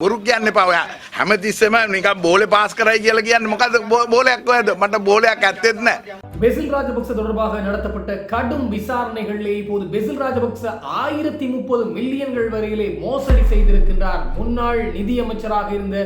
බොරු කියන්න එපා ඔයා හැමතිස්සෙම නිකන් බෝලේ පාස් කරයි කියලා කියන්නේ මොකද්ද බෝ- බෝලයක් ඔයද මට බෝලයක් ඇත්තෙත් නැහැ பெசில் ராஜபக்ச தொடர்பாக நடத்தப்பட்ட கடும் விசாரணைகளிலே இப்போது பெசில் ராஜபக்ச ஆயிரத்தி முப்பது மில்லியன்கள் வரையிலே மோசடி செய்திருக்கின்றார் முன்னாள் நிதியமைச்சராக இருந்த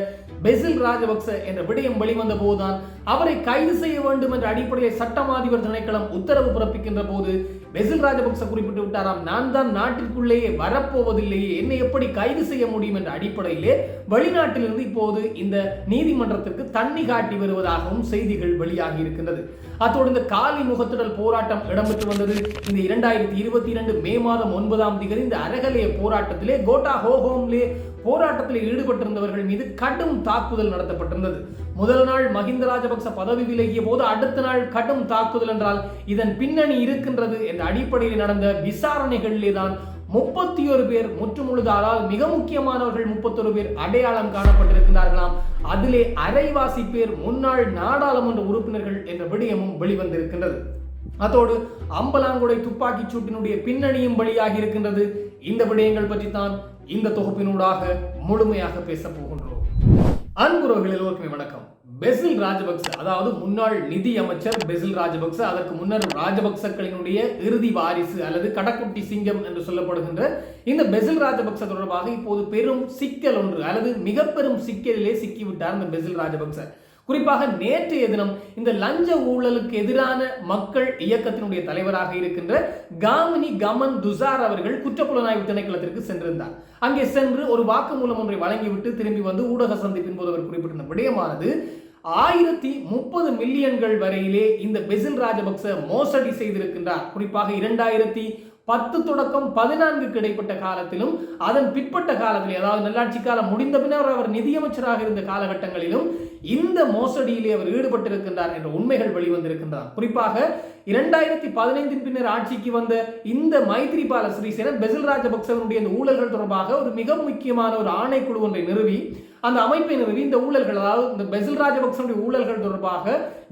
பெசில் ராஜபக்ச என்ற விடயம் வெளிவந்த போதுதான் அவரை கைது செய்ய வேண்டும் என்ற அடிப்படையில் சட்டமாதிபர் திணைக்களம் உத்தரவு பிறப்பிக்கின்ற போது பெசில் ராஜபக்ச குறிப்பிட்டு விட்டாராம் நான் தான் நாட்டிற்குள்ளேயே வரப்போவதில்லையே என்னை எப்படி கைது செய்ய முடியும்? என்ற அடிப்படையிலே வெளிநாட்டிலிருந்து இப்போது இந்த நீதிமன்றத்திற்கு தண்ணி காட்டி வருவதாகவும் செய்திகள் வெளியாகி இருக்கின்றது. அத்தோடு இந்த காலி முகத்துடல் போராட்டம் இடம்பெற்று வந்தது. இந்த இரண்டாயிரத்தி இருபத்தி இரண்டு மே மாதம் ஒன்பதாம் தேதி இந்த அரகலைய போராட்டத்திலே கோட்டா ஹோஹோம்லே போராட்டத்தில் ஈடுபட்டிருந்தவர்கள் மீது கடும் தாக்குதல் நடத்தப்பட்டிருந்தது. முதல் நாள் மஹிந்த ராஜபக்ச பதவி விலகிய போது அடுத்த நாள் கடும் தாக்குதல் என்றால் இதன் பின்னணி இருக்கின்றது என்ற அடிப்படையில் நடந்த விசாரணைகளிலே தான் முப்பத்தி ஒரு பேர் முற்றுமுழுதாலால் மிக முக்கியமானவர்கள் முப்பத்தொரு பேர் அடையாளம் காணப்பட்டிருக்கிறார்களாம் அதிலே அரைவாசி பேர் முன்னாள் நாடாளுமன்ற உறுப்பினர்கள் என்ற விடயமும் வெளிவந்திருக்கின்றது. அதோடு அம்பலாங்குடை துப்பாக்கிச் சூட்டினுடைய பின்னணியும் வெளியாகி இருக்கின்றது இந்த விடயங்கள் பற்றி தான் இந்த தொகுப்பினூடாக முழுமையாக பேச போகின்றோம். அன்புறவர்கள் எல்லோருக்குமே வணக்கம். பெசில் ராஜபக்ச அதாவது முன்னாள் நிதி அமைச்சர் பெசில் ராஜபக்ச அதற்கு முன்னர் ராஜபக்சக்களினுடைய இறுதி வாரிசு அல்லது கடக்குட்டி சிங்கம் என்று சொல்லப்படுகின்ற இந்த பெசில் ராஜபக்ச தொடர்பாக இப்போது பெரும் சிக்கல் ஒன்று அல்லது மிக பெரும் சிக்கலிலே சிக்கிவிட்டார் இந்த பெசில் ராஜபக்ச. குறிப்பாக நேற்றைய தினம் இந்த லஞ்ச ஊழலுக்கு எதிரான மக்கள் இயக்கத்தினுடைய தலைவராக இருக்கின்ற காமினி கமன் துசார் அவர்கள் குற்றப்புலனாய்வு திணைக்களத்திற்கு சென்றிருந்தார். அங்கே சென்று ஒரு வாக்குமூலம் ஒன்றை வழங்கிவிட்டு திரும்பி வந்து ஊடக சந்திப்பின் போது அவர் குறிப்பிட்டிருந்த விடயமானது ஆயிரத்தி முப்பது மில்லியன்கள் வரையிலே இந்த பெசில் ராஜபக்ச மோசடி செய்திருக்கின்றார். குறிப்பாக இரண்டாயிரத்தி பத்து தொடக்கம் பதினான்குக்கு இடைப்பட்ட காலத்திலும் அதன் பிற்பட்ட காலத்தில் அதாவது நல்லாட்சி காலம் முடிந்த பின்னர் அவர் நிதியமைச்சராக இருந்த காலகட்டங்களிலும் இந்த மோசடியிலே அவர் ஈடுபட்டிருக்கின்றார் என்ற உண்மைகள் வெளிவந்திருக்கின்றன. குறிப்பாக இரண்டாயிரத்தி பதினைந்தின் பின்னர் ஆட்சிக்கு வந்த இந்த மைத்ரிபால சிறிசேன பெசில் ராஜபக்சவனுடைய இந்த ஊழல்கள் தொடர்பாக ஒரு மிக முக்கியமான ஒரு ஆணைக்குழு ஒன்றை நிறுவி அந்த அமைப்பை நிறுவி இந்த ஊழல்கள் அதாவது இந்த பெசில் ராஜபக்சனுடைய ஊழல்கள் தொடர்பாக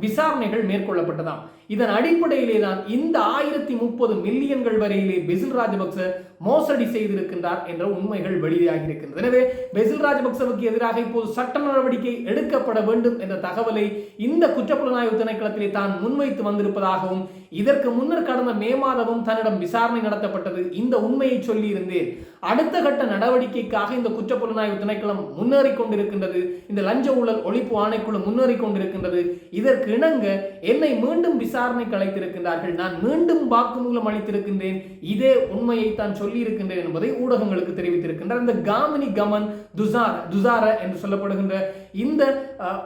விசாரணைகள் மேற்கொள்ளப்பட்டதாம். இதன் அடிப்படையிலே தான் இந்த ஆயிரத்தி முப்பது மில்லியன்கள் வரையிலே பெசில் ராஜபக்ச மோசடி செய்திருக்கின்றார் என்ற உண்மைகள் வெளியாகி இருக்கின்றது எனவே பெசில் ராஜபக்சவுக்கு எதிராக இப்போது சட்ட நடவடிக்கை எடுக்கப்பட வேண்டும் என்ற தகவலை இந்த குற்றப்புலனாய்வு திணைக்களத்திலே தான் முன்வைத்து வந்திருப்பதாகவும் இதற்கு முன்னர் கடந்த மே மாதமும் தன்னிடம் விசாரணை நடத்தப்பட்டது இந்த உண்மையை சொல்லியிருந்தேன். அடுத்த கட்ட நடவடிக்கைக்காக இந்த குற்றப்புலனாய்வு திணைக்களம் முன்னேறி கொண்டிருக்கின்றது இந்த லஞ்ச ஊழல் ஒழிப்பு ஆணைக்குழு முன்னேறி கொண்டிருக்கின்றது இதற்கு இணங்க என்னை மீண்டும் விசாரணைக்கு அழைத்திருக்கின்றார்கள். நான் மீண்டும் வாக்குமூலம் அளித்திருக்கின்றேன். இதே உண்மையை தான் சொல்லியிருக்கின்றேன் என்பதை ஊடகங்களுக்கு தெரிவித்திருக்கின்றார் இந்த காமினி கமன் துசார துசார என்று சொல்லப்படுகின்ற இந்த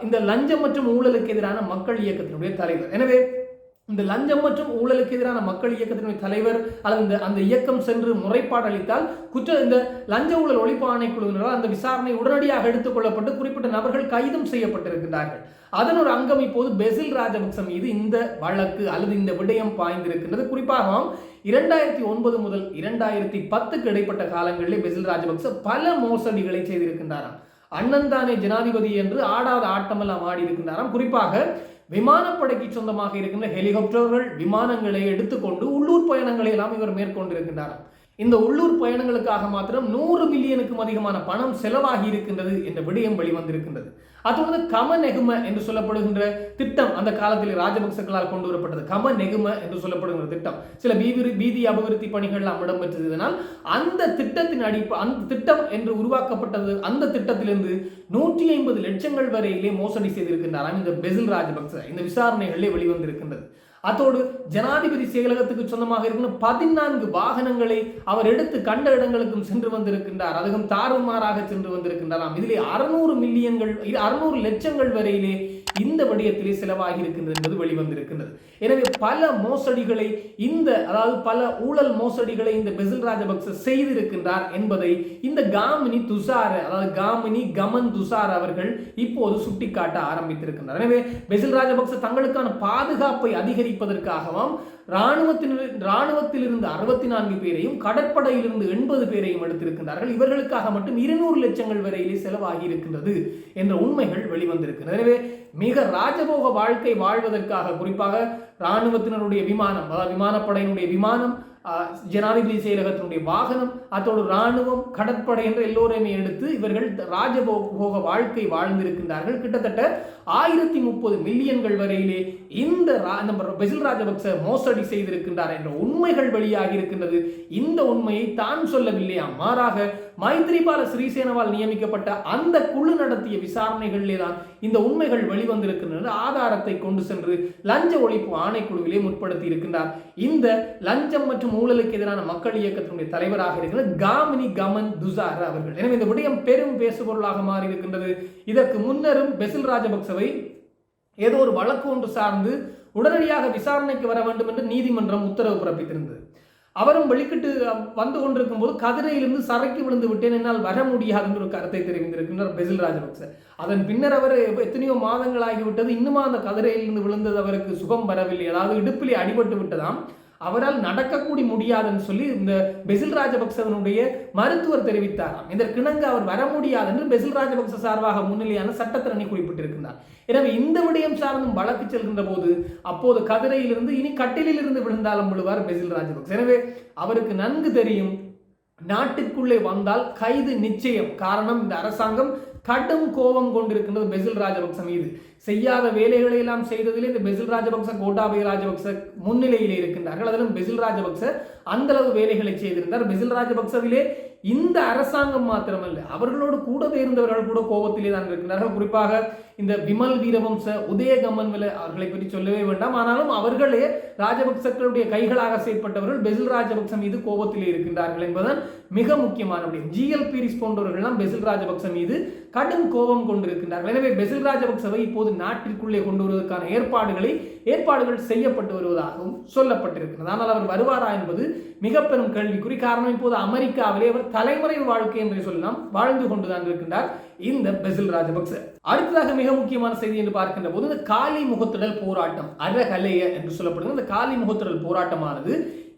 இந்த லஞ்சம் மற்றும் ஊழலுக்கு எதிரான மக்கள் இயக்கத்தினுடைய தலைவர். எனவே இந்த லஞ்சம் மற்றும் ஊழலுக்கு எதிரான மக்கள் இயக்கத்தினுடைய தலைவர் அல்லது இந்த அந்த இயக்கம் சென்று முறைப்பாடு அளித்தால் குற்ற இந்த லஞ்ச ஊழல் ஒழிப்பு ஆணைக்குழுவினரால் அந்த விசாரணை உடனடியாக எடுத்துக்கொள்ளப்பட்டு குறிப்பிட்ட நபர்கள் கைதும் செய்யப்பட்டிருக்கிறார்கள் அதன் ஒரு அங்கம் இப்போது பெசில் ராஜபக்ச மீது இந்த வழக்கு அல்லது இந்த விடயம் பாய்ந்திருக்கின்றது. குறிப்பாக இரண்டாயிரத்தி ஒன்பது முதல் இரண்டாயிரத்தி பத்துக்கு இடைப்பட்ட காலங்களிலே பெசில் ராஜபக்ச பல மோசடிகளை செய்திருக்கின்றாராம். அண்ணன் தானே ஜனாதிபதி என்று ஆடாத ஆட்டமெல்லாம் ஆடி இருக்கின்றாராம் குறிப்பாக விமானப்படைக்கு சொந்தமாக இருக்கின்ற ஹெலிகாப்டர்கள் விமானங்களை எடுத்துக்கொண்டு உள்ளூர் பயணங்களை எல்லாம் இவர் மேற்கொண்டிருக்கின்றாராம். இந்த உள்ளூர் பயணங்களுக்காக மாத்திரம் நூறு மில்லியனுக்கும் அதிகமான பணம் செலவாகி இருக்கின்றது என்ற விடயம் வெளிவந்திருக்கின்றது. அதோடு கம நெகும என்று சொல்லப்படுகின்ற திட்டம் அந்த காலத்தில் ராஜபக்சக்களால் கொண்டு வரப்பட்டது. கம நெகும என்று சொல்லப்படுகின்ற திட்டம். சில வீதி பீதி அபிவிருத்தி பணிகள் எல்லாம் அந்த திட்டத்தின் அடிப்ப அந்த திட்டம் என்று உருவாக்கப்பட்டது அந்த திட்டத்திலிருந்து நூற்றி ஐம்பது லட்சங்கள் வரையிலே மோசடி செய்திருக்கின்றாராம் இந்த பெசில் ராஜபக்ச. இந்த விசாரணைகளிலே வெளிவந்திருக்கின்றது. அத்தோடு ஜனாதிபதி செயலகத்துக்கு சொந்தமாக இருக்கணும் பதினான்கு வாகனங்களை அவர் எடுத்து கண்ட இடங்களுக்கும் சென்று வந்திருக்கின்றார். அதுவும் தாறுமாறாக சென்று வந்திருக்கின்றாராம் இதிலே அறுநூறு மில்லியன்கள் அறுநூறு லட்சங்கள் வரையிலே இந்த வடிவத்திலே செலவாகி இருக்கின்றது என்பது வெளிவந்திருக்கின்றது. எனவே பல மோசடிகளை இந்த அதாவது பல ஊழல் மோசடிகளை இந்த பெசில் ராஜபக்ச செய்திருக்கின்றார் என்பதை இந்த காமினி துசார அதாவது காமினி கமன் துசார் அவர்கள் இப்போது சுட்டிக்காட்ட ஆரம்பித்திருக்கின்றனர் எனவே பெசில் ராஜபக்ச தங்களுக்கான பாதுகாப்பை அதிகரிப்பதற்காகவும் ராணுவத்தினர் இராணுவத்திலிருந்து அறுபத்தி நான்கு பேரையும் கடற்படையிலிருந்து எண்பது பேரையும் எடுத்திருக்கின்றார்கள். இவர்களுக்காக மட்டும் இருநூறு லட்சங்கள் வரையிலே செலவாகி இருக்கின்றது என்ற உண்மைகள் வெளிவந்திருக்கிறது எனவே மிக ராஜபோக வாழ்க்கை வாழ்வதற்காக குறிப்பாக இராணுவத்தினருடைய விமானம் அதாவது விமானப்படையினுடைய விமானம் ஜனாதிபதி செயலகத்தினுடைய வாகனம் அத்தோடு இராணுவம் கடற்படை என்ற எல்லோரையுமே எடுத்து இவர்கள் ராஜபோக வாழ்க்கை வாழ்ந்திருக்கின்றார்கள். கிட்டத்தட்ட ஆயிரத்தி முப்பது மில்லியன்கள் வரையிலே இந்த ரா- பெசில் ராஜபக்ச மோசடி செய்திருக்கின்றார் என்ற உண்மைகள் வெளியாகி இருக்கின்றது. இந்த உண்மையை தான் சொல்லவில்லையா மாறாக மைத்ரிபால ஸ்ரீசேனவால் நியமிக்கப்பட்ட அந்த குழு நடத்திய விசாரணைகளிலே தான் இந்த உண்மைகள் வெளிவந்திருக்கின்றன. ஆதாரத்தை கொண்டு சென்று லஞ்ச ஒழிப்பு ஆணைக்குழுவிலே முற்படுத்தி இருக்கின்றார். இந்த லஞ்சம் மற்றும் ஊழலுக்கு எதிரான மக்கள் இயக்கத்தினுடைய தலைவராக இருக்கிற காமினி கமன் துசார் அவர்கள். எனவே இந்த விடயம் பெரும் பேசுபொருளாக மாறி இருக்கின்றது இதற்கு முன்னரும் பெசில் ராஜபக்சவை ஏதோ ஒரு வழக்கு ஒன்று சார்ந்து உடனடியாக விசாரணைக்கு வர வேண்டும் என்று நீதிமன்றம் உத்தரவு பிறப்பித்திருந்தது. அவரும் வெளிக்கிட்டு வந்து கொண்டிருக்கும் போது கதிரையிலிருந்து சரக்கி விழுந்து விட்டேன் என்னால் வர முடியாது என்று ஒரு கருத்தை தெரிவித்திருக்கின்றார் பெசில் ராஜபக்ச. அதன் பின்னர் அவர் எத்தனையோ மாதங்கள் ஆகிவிட்டது இன்னுமா அந்த கதிரையிலிருந்து விழுந்தது அவருக்கு சுகம் வரவில்லை. அதாவது இடுப்பிலே அடிபட்டு விட்டதாம். அவரால் நடக்கக்கூடி முடியாதுன்னு சொல்லி இந்த பெசில் ராஜபக்சவனுடைய மருத்துவர் தெரிவித்தாராம். இதற்கிணங்க அவர் வர முடியாது என்று பெசில் ராஜபக்ச சார்பாக முன்னிலையான சட்டத்திரணி குறிப்பிட்டிருக்கிறார் எனவே இந்த விடயம் சார்ந்தும் வழக்கு செல்கின்ற போது அப்போது கதிரையிலிருந்து இனி கட்டிலில் இருந்து விழுந்தாலும் விழுவார் பெசில் ராஜபக்ச. எனவே அவருக்கு நன்கு தெரியும் நாட்டுக்குள்ளே வந்தால் கைது நிச்சயம். காரணம் இந்த அரசாங்கம் கடும் கோபம் கொண்டிருக்கின்றது பெசில் ராஜபக்ச மீது. செய்யாத வேலைகளை எல்லாம் செய்ததிலே இந்த பெசில் ராஜபக்ச கோட்டாபய ராஜபக்ச முன்னிலையிலே இருக்கின்றார்கள். அதிலும் பெசில் ராஜபக்ச அந்த அளவு வேலைகளை செய்திருந்தார். பெசில் ராஜபக்சவிலே இந்த அரசாங்கம் மாத்திரமல்ல அவர்களோடு கூடவே இருந்தவர்கள் கூட கோபத்திலே தான் இருக்கின்றார்கள் குறிப்பாக இந்த விமல் வீரவம்ச உதயகமன் வில அவர்களை பற்றி சொல்லவே வேண்டாம். ஆனாலும் அவர்களே ராஜபக்சக்களுடைய கைகளாக செயற்பட்டவர்கள் பெசில் ராஜபக்ச மீது கோபத்திலே இருக்கின்றார்கள் என்பதுதான் மிக முக்கியமான விடயம். ஜிஎல் பீரிஸ் போன்றவர்கள்லாம் பெசில் ராஜபக்ச மீது கடும் கோபம் கொண்டிருக்கின்றார்கள். எனவே பெசில் ராஜபக்சவை இப்போது நாட்டிற்குள்ளே கொண்டு வருவதற்கான ஏற்பாடுகளை ஏற்பாடுகள் செய்யப்பட்டு வருவதாகவும் சொல்லப்பட்டிருக்கிறது. ஆனால் அவர் வருவாரா என்பது மிக பெரும் கேள்விக்குறி. காரணம் இப்போது அமெரிக்காவிலே அவர் தலைமுறை வாழ்க்கை என்று சொல்லலாம் வாழ்ந்து கொண்டுதான் இருக்கின்றார் இந்த பெசில் ராஜபக்ச. அடுத்ததாக மிக முக்கியமான செய்தி என்று பார்க்கின்ற போது இந்த காலி முகத்திடல் போராட்டம் அரகலைய என்று சொல்லப்படுது இந்த காலி முகத்திடல் போராட்டமானது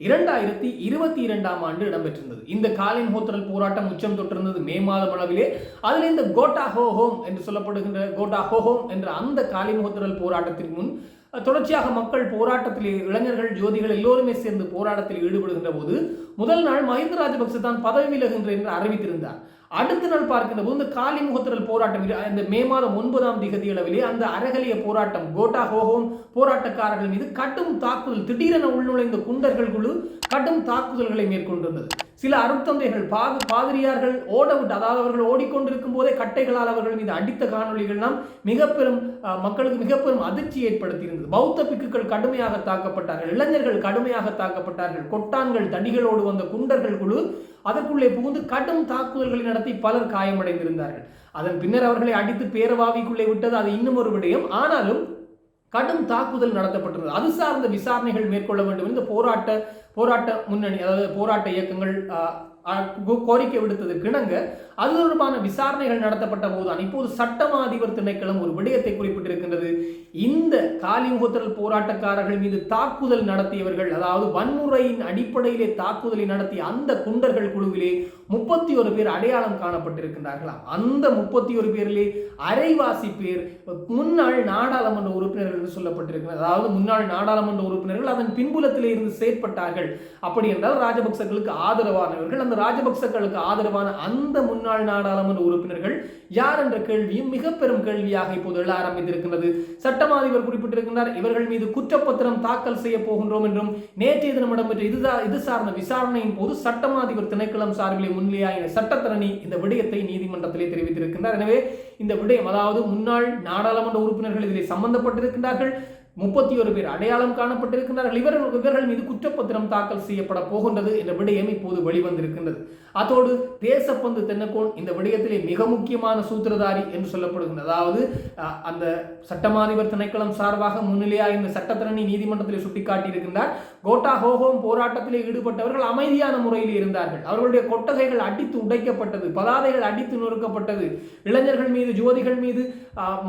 இரண்டாயிரத்தி இருபத்தி இரண்டாம் ஆண்டு இடம்பெற்றிருந்தது. இந்த காலி முகத்திடல் போராட்டம் உச்சம் தொட்டிருந்தது மே மாதம் அளவிலே. அதில் இந்த கோட்டா ஹோ ஹோம் என்று சொல்லப்படுகின்ற கோட்டா ஹோ ஹோம் என்ற அந்த காலி முகத்திடல் போராட்டத்திற்கு முன் தொடர்ச்சியாக மக்கள் போராட்டத்தில் இளைஞர்கள் ஜோதிகள் எல்லோருமே சேர்ந்து போராட்டத்தில் ஈடுபடுகின்ற போது முதல் நாள் மஹிந்த ராஜபக்ச தான் பதவி விலகுகின்ற என்று அறிவித்திருந்தார். அடுத்த நாள் பார்க்கின்ற போது இந்த காலி முகத்திரல் போராட்டம் இந்த மே மாதம் ஒன்பதாம் திகதி அளவிலே அந்த அறகலிய போராட்டம் கோட்டா ஹோஹோம் போராட்டக்காரர்கள் மீது கடும் தாக்குதல் திடீரென உள்நுழைந்த குண்டர்கள் குழு கடும் தாக்குதல்களை மேற்கொண்டிருந்தது. சில அருட்தந்தைகள் பாது பாதிரியார்கள் ஓட விட்டு அதாவது அவர்கள் ஓடிக்கொண்டிருக்கும் போதே கட்டைகளால் அவர்கள் மீது அடித்த காணொளிகள்லாம் மிக பெரும் மக்களுக்கு மிக பெரும் அதிர்ச்சி ஏற்படுத்தியிருந்தது. பௌத்த பிக்குகள் கடுமையாக தாக்கப்பட்டார்கள் இளைஞர்கள் கடுமையாக தாக்கப்பட்டார்கள் கொட்டான்கள் தடிகளோடு வந்த குண்டர்கள் குழு அதற்குள்ளே புகுந்து கடும் தாக்குதல்களை நடத்தி பலர் காயமடைந்திருந்தார்கள். அதன் பின்னர் அவர்களை அடித்து பேரவாவிக்குள்ளே விட்டது அது இன்னும் ஒரு விடயம். ஆனாலும் கடும் தாக்குதல் நடத்தப்பட்டிருந்தது. அது சார்ந்த விசாரணைகள் மேற்கொள்ள வேண்டும் இந்த போராட்ட போராட்ட முன்னணி அதாவது போராட்ட இயக்கங்கள் கோரிக்கை விடுத்தது கிணங்க. அது தொடர்பான விசாரணைகள் நடத்தப்பட்ட போதுதான். இப்போது சட்டமா அதிபர் திணைக்களம் ஒரு விடயத்தை குறிப்பிட்டிருக்கின்றது. இந்த காலிமுகத்திரல் போராட்டக்காரர்கள் மீது தாக்குதல் நடத்தியவர்கள் அதாவது வன்முறையின் அடிப்படையிலே தாக்குதலை நடத்திய அந்த குண்டர்கள் குழுவிலே முப்பத்தி ஒரு பேர் அடையாளம் காணப்பட்டிருக்கின்றார்களாம் அந்த முப்பத்தி ஒரு பேரிலே அரைவாசி பேர் முன்னாள் நாடாளுமன்ற உறுப்பினர்கள் என்று சொல்லப்பட்டிருக்கிறது அதாவது முன்னாள் நாடாளுமன்ற உறுப்பினர்கள் அதன் பின்புலத்திலே இருந்து செயற்பட்டார்கள். அப்படி என்றால் ராஜபக்சர்களுக்கு ஆதரவானவர்கள் அந்த ராஜபக்சர்களுக்கு ஆதரவான அந்த முன்னாள் நாடாளுமன்ற உறுப்பினர்கள் யார் என்ற கேள்வியும் மிக பெரும் கேள்வியாக இப்போது எழ ஆரம்பித்திருக்கின்றது. சட்டமா அதிபர் குறிப்பிட்டிருக்கின்றார் இவர்கள் மீது குற்றப்பத்திரம் தாக்கல் செய்ய போகின்றோம் என்றும் நேற்றைய தினம் இடம்பெற்ற இதுதான் இது சார்ந்த விசாரணையின் போது சட்டமாதிபர் திணைக்களம் சார்பிலே முன்னிலையாகின சட்டத்தரணி இந்த விடயத்தை நீதிமன்றத்திலே தெரிவித்திருக்கின்றார். எனவே இந்த விடயம் அதாவது முன்னாள் நாடாளுமன்ற உறுப்பினர்கள் இதில் சம்பந்தப்பட்டிருக்கின்றார்கள். முப்பத்தி ஒரு பேர் அடையாளம் காணப்பட்டிருக்கின்றார்கள். இவர்கள் இவர்கள் மீது குற்றப்பத்திரம் தாக்கல் செய்யப்பட போகின்றது என்ற விடயம் இப்போது வெளிவந்திருக்கின்றது. அதோடு தேசப்பந்து தென்னக்கோன் இந்த விடயத்திலே மிக முக்கியமான சூத்திரதாரி என்று சொல்லப்படுகின்றது. அதாவது அந்த சட்டமாதிபர் திணைக்களம் சார்பாக முன்னிலையாக இந்த சட்டத்தரணி நீதிமன்றத்தில் சுட்டிக்காட்டியிருக்கின்றார். கோட்டா ஹோஹோம் போராட்டத்திலே ஈடுபட்டவர்கள் அமைதியான முறையில் இருந்தார்கள். அவர்களுடைய கொட்டகைகள் அடித்து உடைக்கப்பட்டது பதாதைகள் அடித்து நொறுக்கப்பட்டது. இளைஞர்கள் மீது ஜோதிகள் மீது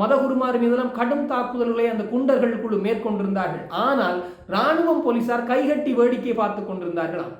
மதகுருமார் மீதெல்லாம் கடும் தாக்குதல்களை அந்த குண்டர்கள் குழு மேற்கொண்டிருந்தார்கள். ஆனால் ராணுவம் போலீசார் கைகட்டி வேடிக்கை பார்த்து கொண்டிருந்தார்களாம்.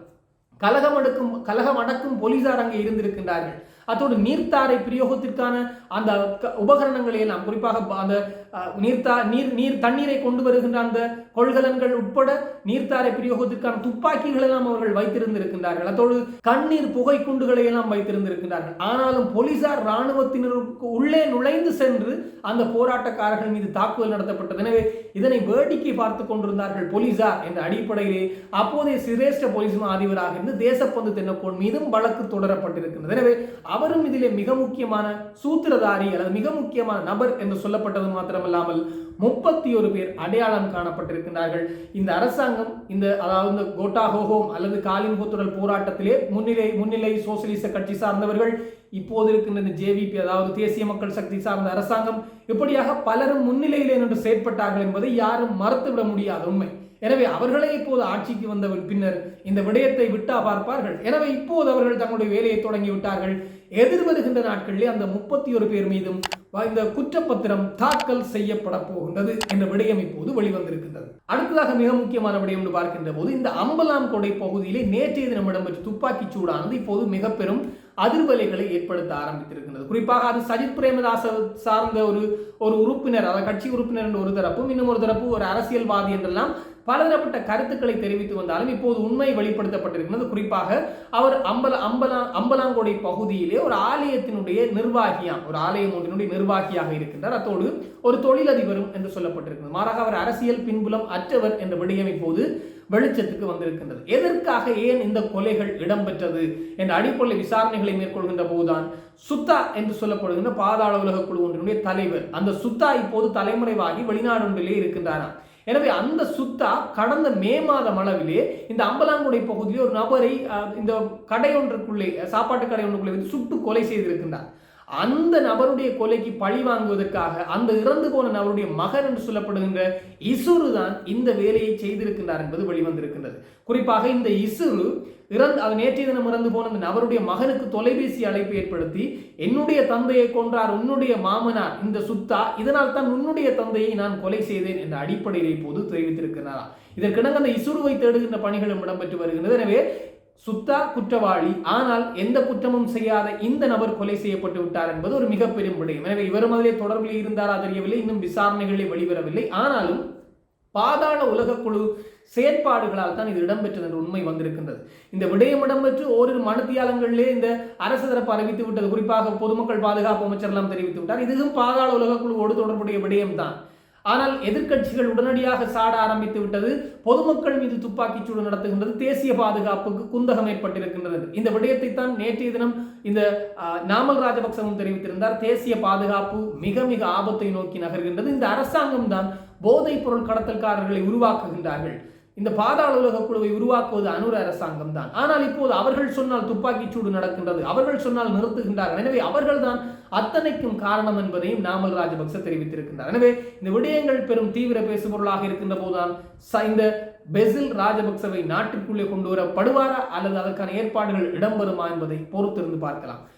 கலகம் அடக்கும் கலகம் அடக்கும் போலீசார் அங்கே இருந்திருக்கின்றார்கள். அத்தோடு நீர்த்தாரை பிரயோகத்திற்கான அந்த க- உபகரணங்களை எல்லாம் குறிப்பாக அந்த நீர்த்தா நீர் நீர் தண்ணீரை கொண்டு வருகின்ற அந்த கொள்கலன்கள் உட்பட நீர்த்தாரை பிரயோகத்திற்கான துப்பாக்கிகள் எல்லாம் அவர்கள் வைத்திருந்திருக்கின்றார்கள். அத்தோடு கண்ணீர் புகை குண்டுகளை எல்லாம் வைத்திருந்திருக்கின்றார்கள். ஆனாலும் போலீசார் இராணுவத்தினருக்கு உள்ளே நுழைந்து சென்று அந்த போராட்டக்காரர்கள் மீது தாக்குதல் நடத்தப்பட்டது. எனவே இதனை வேடிக்கை பார்த்து கொண்டிருந்தார்கள் போலீசார் என்ற அடிப்படையிலே அப்போதைய சிரேஷ்ட போலீஸ் அதிபராக இருந்து தேசப்பந்து தென்னக்கோன் மீதும் வழக்கு தொடரப்பட்டிருக்கின்றது. எனவே அவரும் இதிலே மிக முக்கியமான சூத்திரதாரி அல்லது மிக முக்கியமான நபர் என்று சொல்லப்பட்டது மாத்திரம் மாத்திரமல்லாமல் முப்பத்தி ஒரு பேர் அடையாளம் காணப்பட்டிருக்கின்றார்கள். இந்த அரசாங்கம் இந்த அதாவது இந்த கோட்டா ஹோஹோம் அல்லது காலின் கோத்துடல் போராட்டத்திலே முன்னிலை முன்னிலை சோசியலிச கட்சி சார்ந்தவர்கள் இப்போது இருக்கின்ற இந்த ஜேவிபி அதாவது தேசிய மக்கள் சக்தி சார்ந்த அரசாங்கம் இப்படியாக பலரும் முன்னிலையிலே நின்று செயற்பட்டார்கள் என்பதை யாரும் மறுத்துவிட முடியாத உண்மை. எனவே அவர்களே இப்போது ஆட்சிக்கு வந்த பின்னர் இந்த விடயத்தை விட்டா பார்ப்பார்கள். எனவே இப்போது அவர்கள் தங்களுடைய வேலையை தொடங்கி விட்டார்கள். எதிர்வருகின்ற நாட்களிலே அந்த முப்பத்தி ஒரு பேர் மீதும் இந்த குற்றப்பத்திரம் தாக்கல் செய்யப்பட போகின்றது என்ற விடயம் இப்போது வெளிவந்திருக்கின்றது. அடுத்ததாக மிக முக்கியமான விடயம் என்று பார்க்கின்ற போது இந்த அம்பலாம் கொடை பகுதியிலே நேற்றைய தினம் இடம்பெற்ற துப்பாக்கிச் சூடானது இப்போது மிக பெரும் அதிர்வலைகளை ஏற்படுத்த ஆரம்பித்திருக்கிறது குறிப்பாக அது சஜித் பிரேமதாச சார்ந்த ஒரு ஒரு உறுப்பினர் அதாவது கட்சி உறுப்பினர் என்ற ஒரு தரப்பும் இன்னும் ஒரு தரப்பு ஒரு அரசியல்வாதி என்றெல்லாம் பலதரப்பட்ட கருத்துக்களை தெரிவித்து வந்தாலும் இப்போது உண்மை வெளிப்படுத்தப்பட்டிருக்கிறது. குறிப்பாக அவர் அம்பல அம்பலா அம்பலாங்கோடை பகுதியிலே ஒரு ஆலயத்தினுடைய நிர்வாகியாம் ஒரு ஆலயம் ஒன்றினுடைய நிர்வாகியாக இருக்கின்றார். அத்தோடு ஒரு தொழிலதிபரும் என்று சொல்லப்பட்டிருக்கிறது. மாறாக அவர் அரசியல் பின்புலம் அற்றவர் என்ற விடயம் இப்போது வெளிச்சத்துக்கு வந்திருக்கின்றது. எதற்காக ஏன் இந்த கொலைகள் இடம்பெற்றது என்ற அடிப்படை விசாரணைகளை மேற்கொள்கின்ற போதுதான் சுத்தா என்று சொல்லப்படுகின்ற பாதாள உலக குழு ஒன்றினுடைய தலைவர் அந்த சுத்தா இப்போது தலைமுறைவாகி வெளிநாடு ஒன்றிலே இருக்கின்றாராம். எனவே அந்த சுத்தா கடந்த மே மாதம் அளவிலே இந்த அம்பலாங்குடை பகுதியில் ஒரு நபரை அஹ், இந்த கடை ஒன்றுக்குள்ளே சாப்பாட்டு கடை ஒன்றுக்குள்ளே வந்து சுட்டு கொலை செய்திருக்கின்றார். அந்த நபருடைய கொலைக்கு பழி வாங்குவதற்காக அந்த இறந்து போன நபருடைய மகன் என்று சொல்லப்படுகின்ற இசுரு தான் இந்த வேலையை செய்திருக்கின்றார் என்பது வெளிவந்திருக்கின்றது. குறிப்பாக இந்த இசுரு இறந்து அது நேற்றைய தினம் இறந்து போன அந்த நபருடைய மகனுக்கு தொலைபேசி அழைப்பு ஏற்படுத்தி என்னுடைய தந்தையை கொன்றார் உன்னுடைய மாமனார் இந்த சுத்தா இதனால் தான் உன்னுடைய தந்தையை நான் கொலை செய்தேன் என்ற அடிப்படையிலே போது தெரிவித்திருக்கிறாரா? இதற்கிடங்க அந்த இசுருவை தேடுகின்ற பணிகளும் இடம்பெற்று வருகின்றது. எனவே சுத்தா குற்றவாளி ஆனால் எந்த குற்றமும் செய்யாத இந்த நபர் கொலை செய்யப்பட்டு விட்டார் என்பது ஒரு மிகப்பெரிய விடயம். எனவே இவரும் அதிலே தொடர்பில் இருந்தாரா தெரியவில்லை இன்னும் விசாரணைகளே வெளிவரவில்லை. ஆனாலும் பாதாள உலகக்குழு செயற்பாடுகளால் தான் இது இடம்பெற்றது என்ற உண்மை வந்திருக்கின்றது. இந்த விடயம் இடம்பெற்று ஓரிரு மனத்தியாலங்களிலே இந்த அரசு தரப்பு அறிவித்து விட்டது. குறிப்பாக பொதுமக்கள் பாதுகாப்பு அமைச்சரெல்லாம் தெரிவித்து விட்டார். இதுவும் பாதாள உலக குழுவோடு தொடர்புடைய விடயம்தான் ஆனால் எதிர்க்கட்சிகள் உடனடியாக சாட ஆரம்பித்து விட்டது. பொதுமக்கள் மீது துப்பாக்கிச்சூடு நடத்துகின்றது. தேசிய பாதுகாப்புக்கு குந்தகம் ஏற்பட்டிருக்கின்றது. இந்த விடயத்தை தான் நேற்றைய தினம் இந்த நாமல் ராஜபக்சவும் தெரிவித்திருந்தார். தேசிய பாதுகாப்பு மிக மிக ஆபத்தை நோக்கி நகர்கின்றது. இந்த அரசாங்கம் தான் போதைப் பொருள் கடத்தல்காரர்களை உருவாக்குகின்றார்கள். இந்த பாதாள உலக குழுவை உருவாக்குவது அனுர அரசாங்கம் தான் ஆனால் இப்போது அவர்கள் சொன்னால் துப்பாக்கிச் சூடு நடக்கின்றது. அவர்கள் சொன்னால் நிறுத்துகின்றார்கள். எனவே அவர்கள்தான் அத்தனைக்கும் காரணம் என்பதையும் நாமல் ராஜபக்ச தெரிவித்திருக்கின்றார். எனவே இந்த விடயங்கள் பெரும் தீவிர பேசுபொருளாக இருக்கின்ற போதுதான் இந்த பெசில் ராஜபக்சவை நாட்டுக்குள்ளே கொண்டு வரப்படுவாரா அல்லது அதற்கான ஏற்பாடுகள் இடம்பெறுமா என்பதை பொறுத்திருந்து பார்க்கலாம்.